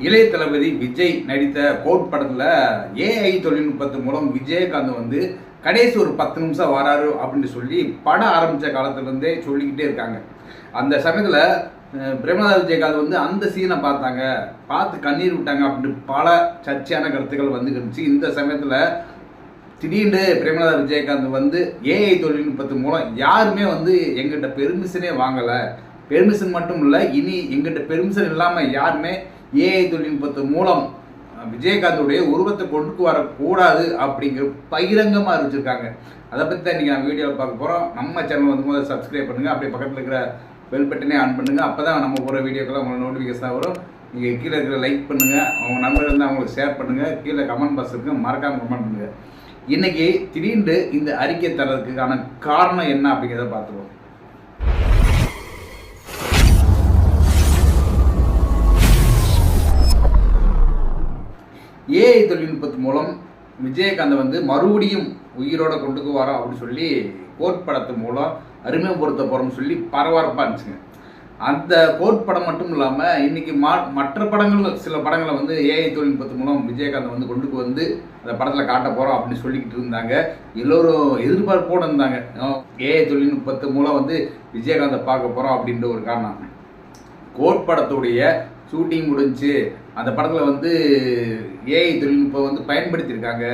இளைய தளபதி விஜய் நடித்த கோட் படத்துல ஏஐ தொழில்நுட்பத்து மூலம் விஜயகாந்த் வந்து கடைசி ஒரு பத்து நிமிஷம் வராரு அப்படின்னு சொல்லி படம் ஆரம்பிச்ச காலத்துலேருந்தே சொல்லிக்கிட்டே இருக்காங்க. அந்த சமயத்துல அஹ், விஜயகாந்த் வந்து அந்த சீனை பார்த்தாங்க. பார்த்து கண்ணீர் விட்டாங்க அப்படின்னு பல சர்ச்சையான கருத்துக்கள் வந்து இருந்துச்சு. இந்த சமயத்துல திடீர்னு பிரேமலதா விஜயகாந்த் வந்து ஏஐ தொழில்நுட்பத்து மூலம் யாருமே வந்து எங்கிட்ட பெர்மிஷனே வாங்கலை. பெர்மிஷன் மட்டும் இல்லை இனி எங்கிட்ட பெர்மிஷன் இல்லாமல் யாருமே ஏஐ தொழில்நுட்பத்து மூலம் அஹ், விஜயகாந்தோடைய உருவத்தை கொண்டு வரக்கூடாது அப்படிங்கிற பகிரங்கமாக அறிவிச்சிருக்காங்க. அதை பற்றி தான் இன்றைக்கி நான் வீடியோவில் பார்க்க போகிறோம் நம்ம சேனல் வந்து முதல்ல சப்ஸ்கிரைப் பண்ணுங்கள் அப்படியே பக்கத்தில் இருக்கிற பெல் பட்டனே ஆன் பண்ணுங்கள் அப்போ தான் நம்ம போகிற வீடியோக்கெல்லாம் உங்களுக்கு நோட்டிஃபிகேஷன் வரும். நீங்கள் கீழே இருக்கிற லைக் பண்ணுங்கள் அவங்க நம்பர் இருந்தால் அவங்களுக்கு ஷேர் பண்ணுங்கள் கீழே கமெண்ட் பாக்ஸ் இருக்கு. மறக்காமல் கமெண்ட் பண்ணுங்கள் இன்றைக்கி திடீர்னு இந்த அறிக்கை தரதுக்கான காரணம் என்ன அப்படிங்கிறத பார்த்துருவோம். தொழில்நுட்பத்து மூலம் விஜயகாந்தை வந்து மறுபடியும் உயிரோட கொண்டுக்கு வரோம் அப்படின்னு சொல்லி கோட் படத்து மூலம் அறிமுகப்படுத்த போகிறோம்னு சொல்லி பரபரப்பாக இருந்துச்சுங்க. அந்த கோட் படம் மட்டும் இல்லாமல் இன்னைக்கு மா மற்ற படங்கள் சில படங்களை வந்து ஏஐ தொழில்நுட்பத்து மூலம் விஜயகாந்த் வந்து கொண்டுக்கு வந்து அந்த படத்தில் காட்ட போகிறோம் அப்படின்னு சொல்லிக்கிட்டு இருந்தாங்க. எல்லோரும் எதிர்பார்ப்போடு இருந்தாங்க. ஏஐ தொழில்நுட்பத்து மூலம் வந்து விஜயகாந்தை பார்க்க போகிறோம் அப்படின்ற ஒரு காரணம். கோட் படத்துடைய ஷூட்டிங் முடிஞ்சு அந்த படத்தில் வந்து ஏஐ தொழில்நுட்பம் வந்து பயன்படுத்தியிருக்காங்க.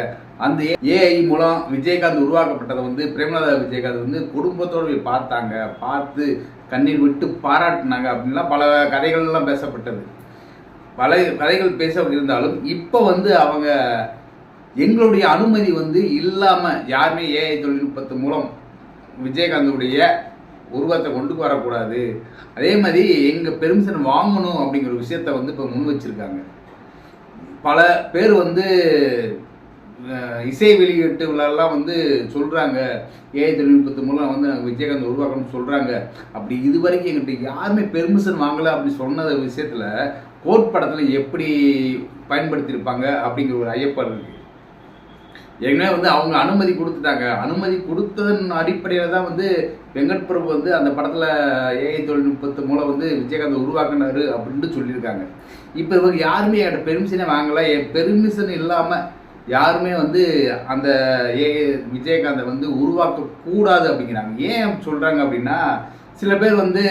அந்த ஏஐ மூலம் விஜயகாந்த் உருவாக்கப்பட்டதை வந்து பிரேமலதா விஜயகாந்த் வந்து குடும்பத்தோடு போய் பார்த்தாங்க. பார்த்து கண்ணீர் விட்டு பாராட்டினாங்க அப்படின்லாம் பல கதைகள்லாம் பேசப்பட்டது. பல கதைகள் பேச இருந்தாலும் இப்போ வந்து அவங்க எங்களுடைய அனுமதி வந்து இல்லாமல் யாருமே ஏஐ தொழில்நுட்பத்து மூலம் விஜயகாந்துடைய உருவத்தை கொண்டு வரக்கூடாது. அதே மாதிரி எங்கள் பெர்மிஷன் வாங்கணும் அப்படிங்கிற விஷயத்த வந்து இப்போ முன் வச்சுருக்காங்க. பல பேர் வந்து இசை வெளியீட்டு வந்து சொல்கிறாங்க ஏஐ தொழில்நுட்பத்து மூலம் வந்து நாங்கள் விஜயகாந்த் உருவாக்கணும்னு சொல்கிறாங்க அப்படி இது வரைக்கும் எங்கிட்ட யாருமே பெர்மிஷன் வாங்கலை அப்படி சொன்ன விஷயத்தில் கோர்ட் படத்தில் எப்படி பயன்படுத்தியிருப்பாங்க அப்படிங்கிற ஒரு ஐயப்பாடு இருக்குது ஏற்கனவே வந்து அவங்க அனுமதி கொடுத்துட்டாங்க. அனுமதி கொடுத்ததன் அடிப்படையில் தான் வந்து வெங்கட் பிரபு வந்து அந்த படத்தில் ஏஐ தொழில்நுட்பத்து மூலம் வந்து விஜயகாந்த் உருவாக்குனாரு அப்படின்ட்டு சொல்லியிருக்காங்க. இப்போ இவங்க யாருமே என்கிட்ட பெர்மிஷனே வாங்கலை. என் பெர்மிஷன் இல்லாமல் யாருமே வந்து அந்த ஏ விஜயகாந்தை வந்து உருவாக்க கூடாது அப்படிங்கிறாங்க. ஏன் சொல்கிறாங்க அப்படின்னா சில பேர் வந்து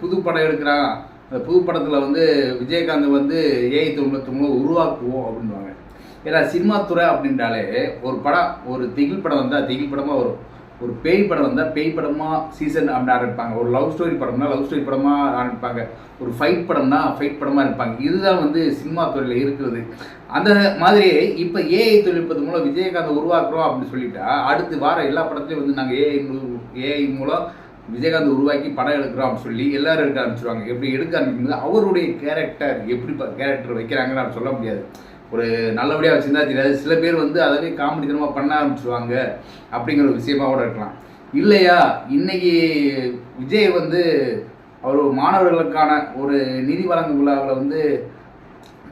புது படம் எடுக்கிறான். அந்த புது படத்தில் வந்து விஜயகாந்த் வந்து ஏஐ தொழில்நுட்பத்து மூலம் உருவாக்குவோம் அப்படின்வாங்க ஏன்னா சினிமா துறை அப்படின்றாலே ஒரு படம் ஒரு திகில் படம் வந்தால் திகில் படமாக வரும். ஒரு பேய் படம் வந்தால் பேய் படமாக சீசன் அப்படி ஆரம்பிப்பாங்க. ஒரு லவ் ஸ்டோரி படம்னா லவ் ஸ்டோரி படமாக ஆரம்பிப்பாங்க. ஒரு ஃபைட் படம்னா ஃபைட் படமாக இருப்பாங்க இதுதான் வந்து சினிமா துறையில் இருக்கிறது அந்த மாதிரி இப்போ ஏஐ தொழில்நுட்பத்து மூலம் விஜயகாந்த் உருவாக்குறோம் அப்படின்னு சொல்லிட்டா அடுத்து வார எல்லா படத்துலையும் வந்து நாங்கள் ஏஐ ஏஐ மூலம் விஜயகாந்த் உருவாக்கி படம் எடுக்கிறோம் அப்படின்னு சொல்லி எல்லாரும் எடுக்க ஆரம்பிச்சிருவாங்க. எப்படி எடுக்க ஆரம்பிக்கும்போது அவருடைய கேரக்டர் எப்படி கேரக்டர் வைக்கிறாங்கன்னு சொல்ல முடியாது. ஒரு நல்லபடியாக வச்சுருந்தா தெரியாது. சில பேர் வந்து அதவே காமெடித்தனமாக பண்ண ஆரம்பிச்சிருவாங்க அப்படிங்கிற ஒரு விஷயமா கூட இருக்கலாம். இல்லையா? இன்னைக்கு விஜய் வந்து அவர் மாணவர்களுக்கான ஒரு நிதி வழங்கும் விழாவில் வந்து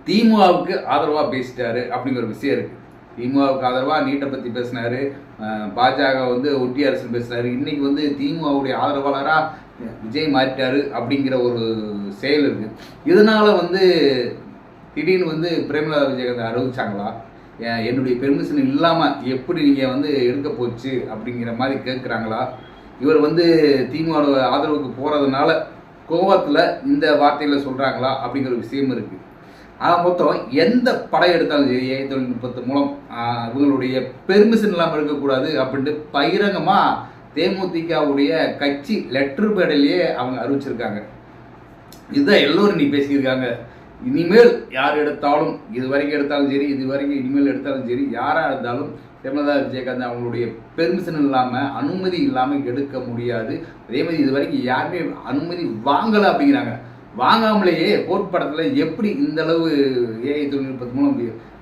திமுகவுக்கு ஆதரவாக பேசிட்டாரு அப்படிங்கிற ஒரு விஷயம் இருக்குது திமுகவுக்கு ஆதரவாக நீட்டை பற்றி பேசினார். பாஜக வந்து ஒட்டி அரசு பேசினார். இன்றைக்கி வந்து திமுகவுடைய ஆதரவாளராக விஜய் மாறிட்டாரு அப்படிங்கிற ஒரு செயல் இருக்குது இதனால் வந்து திடீர்னு வந்து பிரேமலதா விஜயகாந்த் அறிவிச்சாங்களா? என்னுடைய பெர்மிஷன் இல்லாமல் எப்படி நீங்கள் வந்து எடுக்க போச்சு அப்படிங்கிற மாதிரி கேட்குறாங்களா இவர் வந்து திமுக ஆதரவுக்கு போகிறதுனால கோவத்தில் இந்த வார்த்தையில் சொல்கிறாங்களா அப்படிங்கிற ஒரு விஷயம் இருக்குது ஆக மொத்தம் எந்த படம் எடுத்தாலும் சரி ஏஐ தொழில்நுட்பத்து மூலம் இவங்களுடைய பெர்மிஷன் இல்லாமல் இருக்கக்கூடாது அப்படின்ட்டு பகிரங்கமாக தேமுதிகவுடைய கட்சி லெட்டர் பேடலையே அவங்க அறிவிச்சிருக்காங்க. இதுதான் எல்லோரும் நீ பேசியிருக்காங்க. இனிமேல் யார் எடுத்தாலும் இது வரைக்கும் எடுத்தாலும் சரி இது வரைக்கும் இனிமேல் எடுத்தாலும் சரி யாராக இருந்தாலும் பிரேமலதா விஜயகாந்த் அவங்களுடைய பெர்மிஷன் இல்லாமல் அனுமதி இல்லாமல் எடுக்க முடியாது. அதே மாதிரி இது வரைக்கும் யாருமே அனுமதி வாங்கலை அப்படிங்கிறாங்க. வாங்காமலேயே கோர்ட் படத்தில் எப்படி இந்த அளவு ஏஐ தொழில்நுட்பத்து மூலம்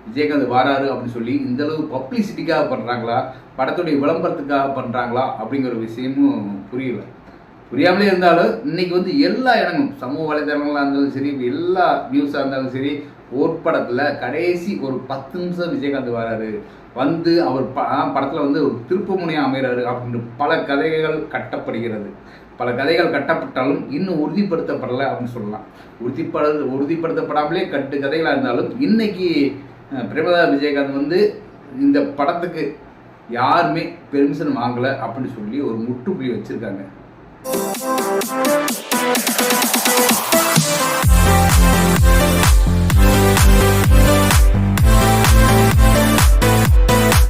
விஜயகாந்த் வராரு அப்படின்னு சொல்லி இந்த அளவு பப்ளிசிட்டிக்காக பண்ணுறாங்களா படத்துடைய விளம்பரத்துக்காக பண்ணுறாங்களா அப்படிங்கிற ஒரு விஷயமும் புரியல. புரியாமலே இருந்தாலும் இன்னைக்கு வந்து எல்லா இடங்களும் சமூக வலைதளங்களாக இருந்தாலும் சரி எல்லா நியூஸாக இருந்தாலும் சரி ஓட்படத்தில் கடைசி ஒரு பத்து நிமிஷம் விஜயகாந்த் வராரு. வந்து அவர் ப படத்தில் வந்து ஒரு திருப்பு முனையாக அமைகிறாரு அப்படின்னு பல கதைகள் கட்டப்படுகிறது. பல கதைகள் கட்டப்பட்டாலும் இன்னும் உறுதிப்படுத்தப்படலை அப்படின்னு சொல்லலாம். உறுதிப்பட உறுதிப்படுத்தப்படாமலே கட்டு கதைகளாக இருந்தாலும் இன்னைக்கு அஹ், பிரேமதா விஜயகாந்த் வந்து இந்த படத்துக்கு யாருமே பெர்மிஷன் வாங்கலை அப்படின்னு சொல்லி ஒரு முற்றுப்புள்ளி வச்சுருக்காங்க. Thank you.